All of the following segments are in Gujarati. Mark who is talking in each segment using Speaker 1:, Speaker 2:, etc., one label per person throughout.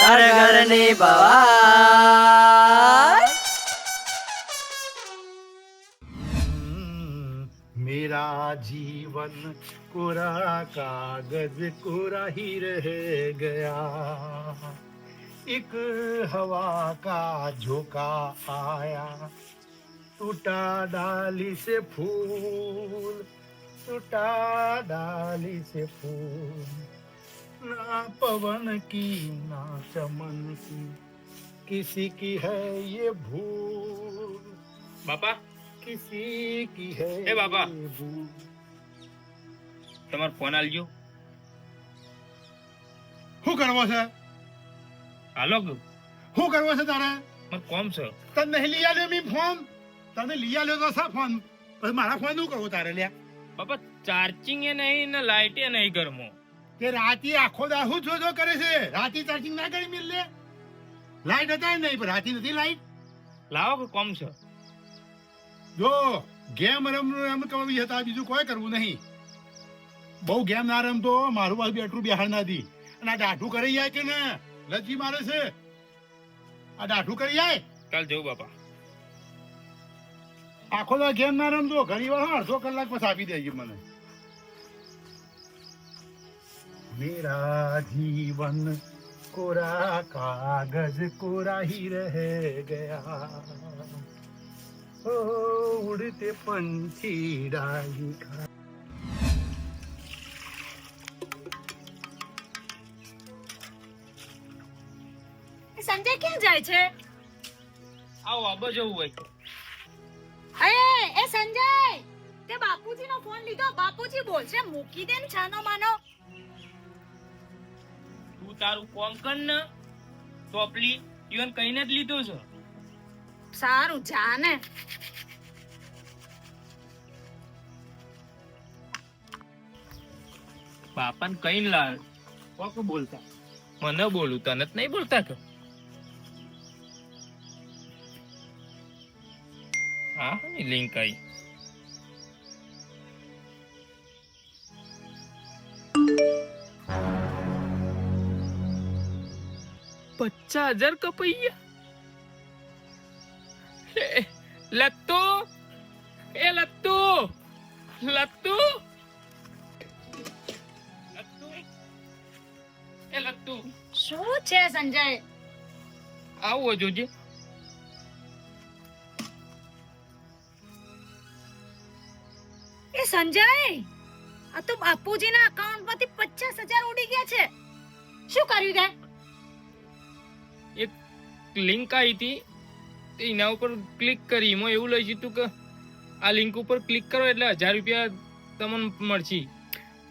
Speaker 1: ઘર ઘરની ભવાઈ
Speaker 2: मेरा जीवन कोरा कागज कोरा ही रह गया एक हवा का झोंका आया टूटा डाली से फूल टूटा डाली से फूल ना पवन की ना चमन की किसी की है ये भूल
Speaker 3: બાપા
Speaker 2: किसी की है
Speaker 3: ए बाबा।
Speaker 2: ये भूल
Speaker 3: તમારો ફોન આલજો
Speaker 2: શું કરવો છે
Speaker 3: હાલો કે
Speaker 2: શું કરવો છે તારે
Speaker 3: મને કોમ છે
Speaker 2: તને નહીં લઈ આલ્યો મી ફોન તને લઈ આલ્યો તો સા ફોન પછી મારા ફોન શું કરવો તારે લ્યા
Speaker 3: બાપા ચાર્જિંગ એ નહીં ને લાઇટ એ નહીં ઘરમાં
Speaker 2: તે રાતી આખો દાહુ જો જો કરે છે? રાતી ચાર્જિંગ ના કરી મિલ લે. લાઈટ હતા નહીં પણ રાતી નથી લાઈટ
Speaker 3: લાવો કે કોમ છે?
Speaker 2: જો ગેમ રમનું એમ કરવી હતા બીજું કોઈ કરવું નહીં. બહુ ગેમ ના રમતો મારું બાજુ બેટરું બિહાર ના દી અને આ દાઢું કરી જાય કે ને? લજી મારે છે. આ દાઢું કરી જાય
Speaker 3: કાલ જવું બાપા.
Speaker 2: આખો દા ગેમ ના રમતો ઘણી વાર અડધો કલાક પછી આપી દેજે મને. મેરા જીવન કોરા કાગજ કોરા ही रह गया ओ उड़ते पंछी डाली खा
Speaker 4: સંજય ક્યાં જાય છે
Speaker 3: આવો આબો જવું હોય તો.
Speaker 4: અરે એ સંજય તે બાપુજીનો ફોન લીધો બાપુજી બોલશે મૂકી દે ને છાનો માનો
Speaker 3: તું તારું કોમ કર ને. ટોપલી ઈવન કહીને જ લીધું છે.
Speaker 4: સારું જાને
Speaker 3: બાપાને કઈ લાલ કોક બોલતા. મને બોલું તને જ નહીં બોલતા કે? હા લિંક આવી પચાસ હજાર કપૈયા એ, લત્તુ એ લત્તુ લત્તુ એ લત્તુ
Speaker 4: શું છે સંજય?
Speaker 3: આવો જોજે।
Speaker 4: એ સંજય આ તો બાપુજીના અકાઉન્ટમાંથી પચાસ હજાર ઉડી ગયા છે. શું કર્યું તે
Speaker 3: એક લિંક આવી હતી. એના ઉપર ક્લિક કરી. એમાં એવું લઈ તું કે આ લિંક ઉપર ક્લિક કરો એટલે હજાર રૂપિયા તમને મળશે.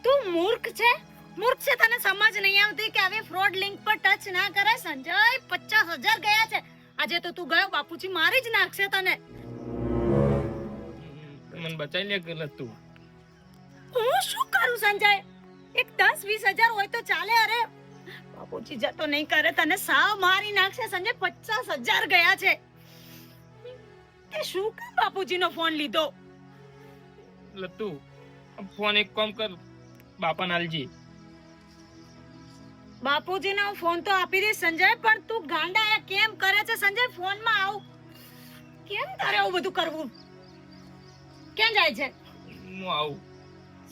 Speaker 4: તું મૂર્ખ છે. મૂર્ખ છે તને સમજ નહીં આવતી કે હવે ફ્રોડ લિંક પર ટચ ના કરે. સંજય પચાસ હજાર ગયા છે. આજે તો તું ગયો બાપુજી મારી જ નાખશે તને.
Speaker 3: મને બચાવી લે કે તું.
Speaker 4: હું શું કરું સંજય? એક દસ વીસ હજાર હોય તો ચાલે અરે. બાપુજી જતો નહીં કરે તને સાવ મારી નાખશે. સંજય પચાસ હજાર ગયા છે. તે શું કામ બાપુજીનો ફોન લીધો?
Speaker 3: લતુ ફોન એક કામ કર બાપા નાલજી
Speaker 4: બાપુજીનો ફોન તો આપી દે સંજય પણ તું ગાંડા એ કેમ કરે છે? સંજય ફોનમાં આવ. કેમ તારે આવું બધું કરવું? ક્યાં જાય છે?
Speaker 3: હું આવું.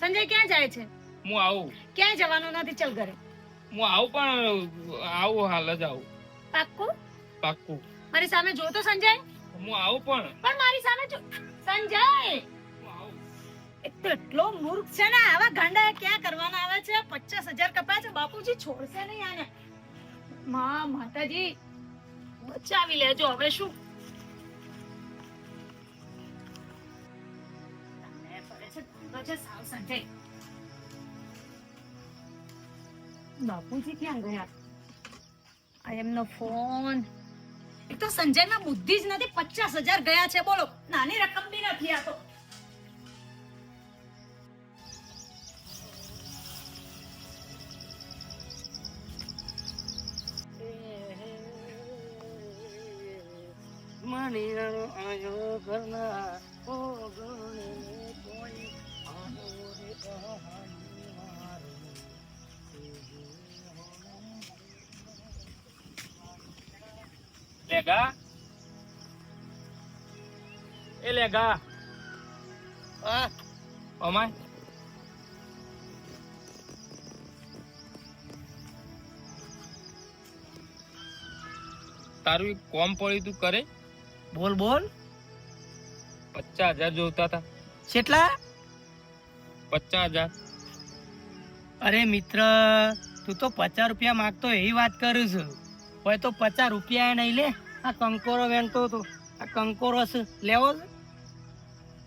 Speaker 4: સંજય ક્યાં જાય છે?
Speaker 3: હું આવું.
Speaker 4: ક્યાંય જવાનું? નથી ચલ ઘરે.
Speaker 3: હું આવું પણ આવું હાલ જ આવું.
Speaker 4: પાક્કું?
Speaker 3: પાક્કું.
Speaker 4: મારી સામે જો તો સંજય.
Speaker 3: હું આવું પણ.
Speaker 4: પણ મારી સામે જો સંજય! એટલો મૂર્ખ છે ને આવા ગાંડા ક્યાં કરવાના આવે છે? પચાસ હજાર કપાય છે બાપુજી છોડશે નહીં આને. માં માતાજી બચાવી લેજો હવે શું? તમને પડે છે સાવ સંજય. બાપુજી ક્યાં ગયા? આ એમનો ફોન. એ તો સંજયમાં બુદ્ધિ જ નથી. પચાસ હજાર ગયા છે બોલો. નાની રકમ બી નથી આ તો.
Speaker 3: મણિયારો આયો ઘરના. ઓ ગણે કોઈ આનો રે કહાની. લેગા એ લેગા
Speaker 1: હા
Speaker 3: અમાય તારું એક કોમ પડ્યું તું કરે.
Speaker 1: બોલ બોલ.
Speaker 3: પચાસ હજાર જોતા હતા.
Speaker 1: કેટલા?
Speaker 3: પચાસ હજાર.
Speaker 1: અરે મિત્ર તું તો પચાસ રૂપિયા માંગતો એવી વાત કરું છું. હોય તો પચાસ રૂપિયા નહીં લે. આ કંકોરો વેંટો તો આ કંકોરો છે લેવો છે?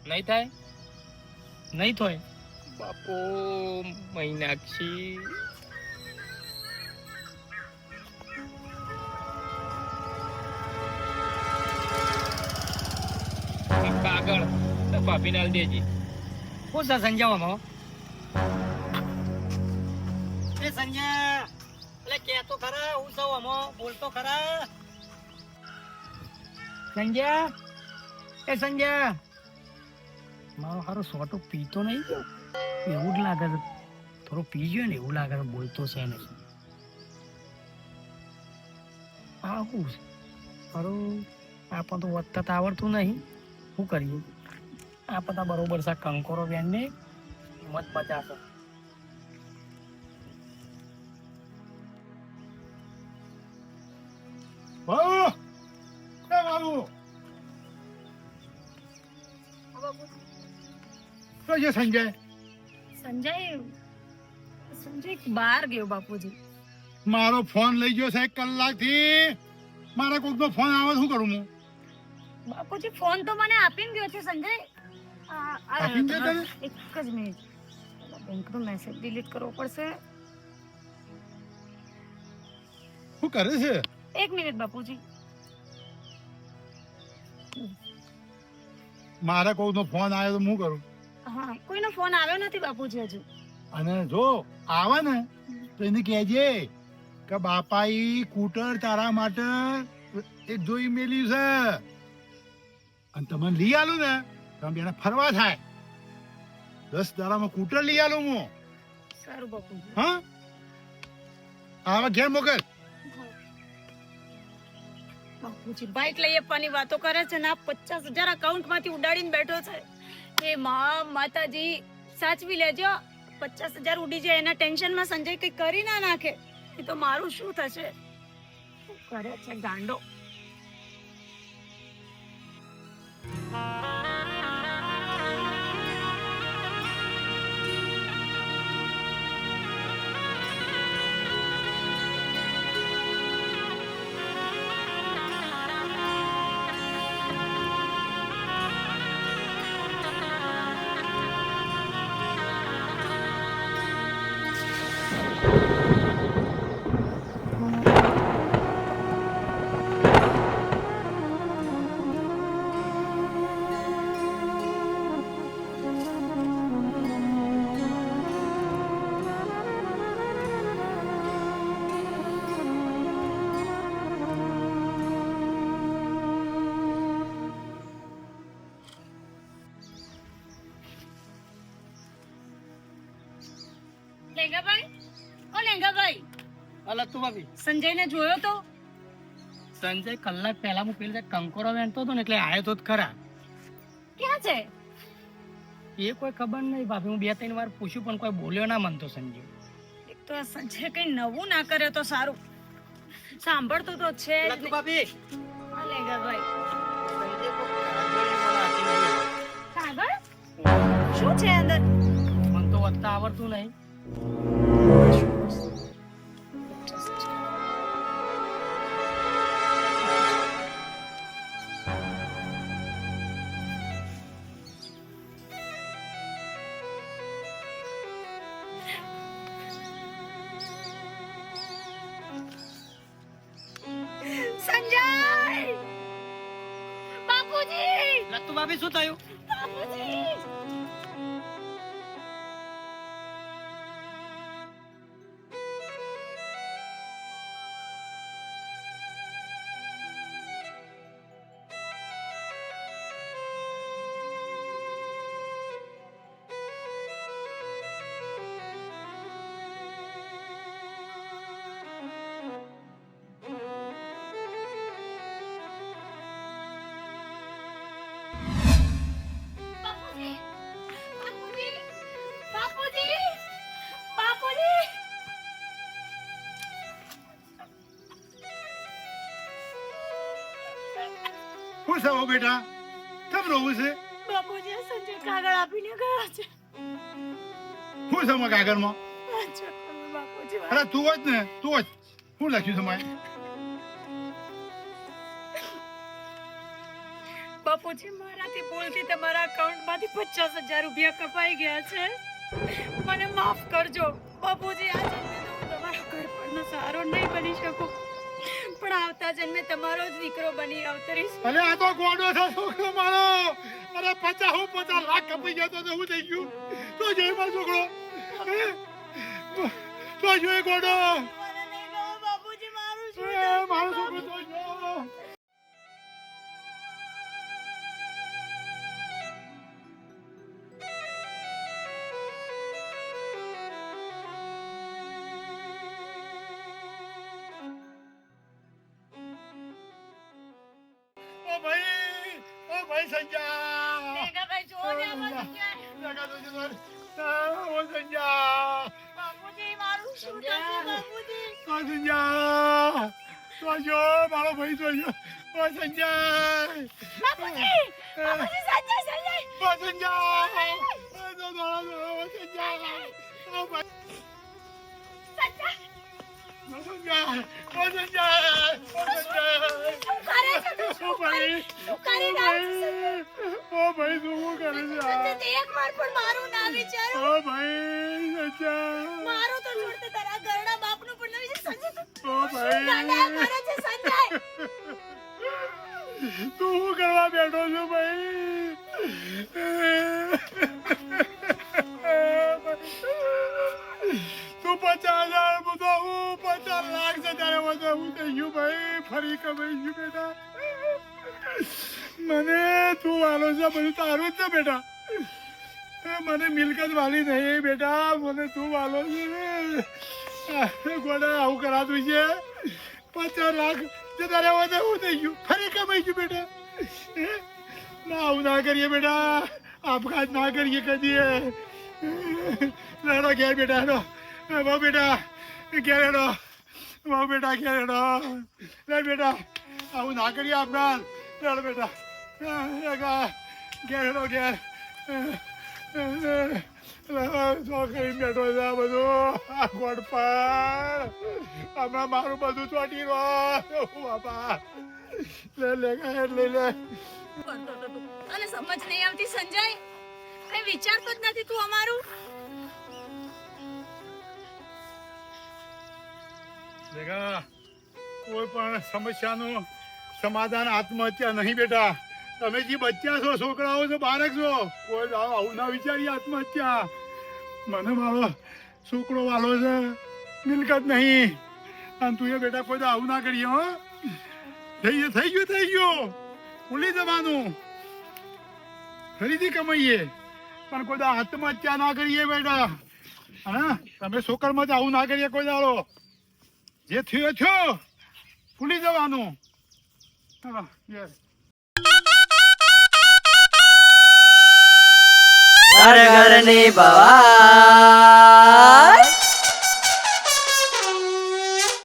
Speaker 3: નહીં થાય?
Speaker 1: નહીં થાય?
Speaker 3: બાપો મહિનાક્ષી કાગળ ભાભી નાલ દેજી.
Speaker 1: શું છે સંજાવામાં એ સંજય એટલે કે તો ખરા, હું સૌ અમો બોલતો ખરા. સંજય? એ સંજય? મારો હારો સોટો પીતો નહીં ગયો? એવું જ લાગે છે. થોડો પી ગયો ને એવું લાગે છે, બોલતો છે નહીં આ શું છે? મારું આપણ તો વધતા તો આવડતું નહીં. શું કરીએ? આ બધા બરોબર છે, કંકોરો બેન ને મજા પચાસ
Speaker 2: બાબુ તો જે સંજય
Speaker 4: સંજય સંજય બહાર ગયો બાપુજી
Speaker 2: મારો ફોન લઈ ગયો છે એક કલાકથી મારા કોકનો ફોન આવે શું કરું હું
Speaker 4: બાપુજી ફોન તો મને આપીને ગયો છે સંજય આ- આ
Speaker 2: આપીને ગયો તને?
Speaker 4: એક જ મિનિટ બેંકનો મેસેજ ડિલીટ કરવો પડશે
Speaker 2: શું કરે છે
Speaker 4: એક મિનિટ બાપુજી
Speaker 2: મારા કોકનો ફોન આવ્યો તો હું કરું?
Speaker 4: હા કોઈનો ફોન આવ્યો નથી બાપુજી હજુ.
Speaker 2: અને જો આવે ને તો એને કહેજે કે બાપા ઈ કૂટર તારા માટે એક જોઈ મેલ્યું છે. અને તમે લઈ આલું ને તમે એને ફરવા થાય. દસ દાડામાં કૂટર લઈ આલું હું.
Speaker 4: સારું બાપુ
Speaker 2: હા? આવા ઘેર મોકલ.
Speaker 4: બાપુજી બાઇક લઈ આપવાની વાતો કરે છે ને આ પચાસ હજાર અકાઉન્ટમાંથી ઉડાડીને બેઠો છે. એ મા માતાજી સાચવી લેજો. પચાસ હજાર ઉડી જાય, એના ટેન્શનમાં સંજય કઈ કરી ના નાખે. એ તો મારું શું થશે? કરે છે ગાંડો? લેંગાભાઈ ઓ લેંગાભાઈ
Speaker 1: અલા તું ભાભી.
Speaker 4: સંજયને જોયો તો?
Speaker 1: સંજય કલાક પહેલા હું પેલા કંકોરો વેણતો હતો ને એટલે આવ્યો તો ખરા.
Speaker 4: ક્યાં છે?
Speaker 1: એ કોઈ ખબર નહીં ભાભી હું બે ત્રણ વાર પૂછ્યું પણ કોઈ બોલ્યો ના મનતો સંજય.
Speaker 4: એક તો આ સંજય કઈ નવું ના કરે તો સારું. સાંભળતો તો છે નહીં.
Speaker 1: ભાભી.
Speaker 4: આ લેંગાભાઈ શું છે અંદર?
Speaker 1: મને તો વધતા આવડતું નહીં.
Speaker 4: સંજય બાપુજી
Speaker 1: લત્તુ ભાભી શું થયું
Speaker 4: બાપુજી
Speaker 2: હો બેટા. કેમ રોવું છે?
Speaker 4: બાપુજી સંજય કાગળ આપીને ગયા છે.
Speaker 2: શું છે
Speaker 4: વાંચો.
Speaker 2: અરે તું જ ને તું જ. શું લખ્યું છે મારે?
Speaker 4: બાપુજી મારાથી ભૂલથી તમારા અકાઉન્ટમાંથી પચાસ હજાર રૂપિયા કપાઈ ગયા છે. મને માફ કરજો. બાપુજી આજે તમારા ઘડપણનો સહારો નહીં બની શકું. પણ આવતા જન્મે તમારો જ દીકરો બની અવતરીશ.
Speaker 2: અરે આ તો ગોડો છે, છોકરો મારો. અરે, પચાસ, હું પચાસ લાખ કપાઈ ગયો તો હું થઈ ગયું. તો જય માં છોકરો? તો જોઈ ગોડો.
Speaker 4: મારું
Speaker 2: ભાઈ તો ઓ સંજય
Speaker 4: બાપુજી બાપુજી સંજય. સંજય
Speaker 2: ઓ સંજય. ઓ સંજય. ઓ
Speaker 4: સંજય તું?
Speaker 2: કરવા બેઠો છો ભાઈ. પચાસ હજાર બધો હું પચાસ લાખ છે ત્યારે બધો હું થઈ ગયું ભાઈ, ફરી કમાઈ ગયું બેટા. મને તું વાલો છે, બધું તારું જ છે બેટા. મને મિલકત વાલી નહીં બેટા, મને તું વાલો છે. ગોડા, આવું કરાતું છે. પચાસ લાખ જે તારે વધે હું થઈ ગયું ફરી કમાઈ ગયું બેટા. હે? ના, આવું ના કરીએ બેટા. આપઘાત ના કરીએ કદી. લડો ઘેર બેટા હેડો બહુ બેટા ઘેર હેડો. બહુ બેટા, ઘેર હેડો. લે બેટા, આવું ના કરીએ આપઘાત ચાલ બેટા. ઘેર હેડો, ઘેર. બેઠો છે આ બધું હમણાં મારું બધું ચોટી રહ્યો બાપા.
Speaker 4: સમજ નહીં આવતી, સંજય? કઈ વિચારતો જ નથી તું અમારું?
Speaker 2: ભેગા. કોઈ પણ સમસ્યાનું સમાધાન આત્મહત્યા નહીં બેટા. તમે જે બચ્ચા છો, છોકરાઓ છો, બાળક છો, કોઈ આવું ના વિચારી આત્મહત્યા. મને મારો છોકરો વાલો છે, મિલકત નહીં. અને તું એ બેટા કોઈ આવું ના કરીએ, હો. થઈ ગયું થઈ ગયું થઈ ગયું. ભૂલી જવાનું. ફરીથી કમાઈએ. પણ કોઈ આત્મહત્યા ના કરીએ બેટા. હા? તમે છોકરમાં આવું ના કરીએ કોઈ દાડો. જે થયો થયો ભૂલી જવાનું ચાલો ઘેર.
Speaker 5: ઘર ઘરની ભવાઈ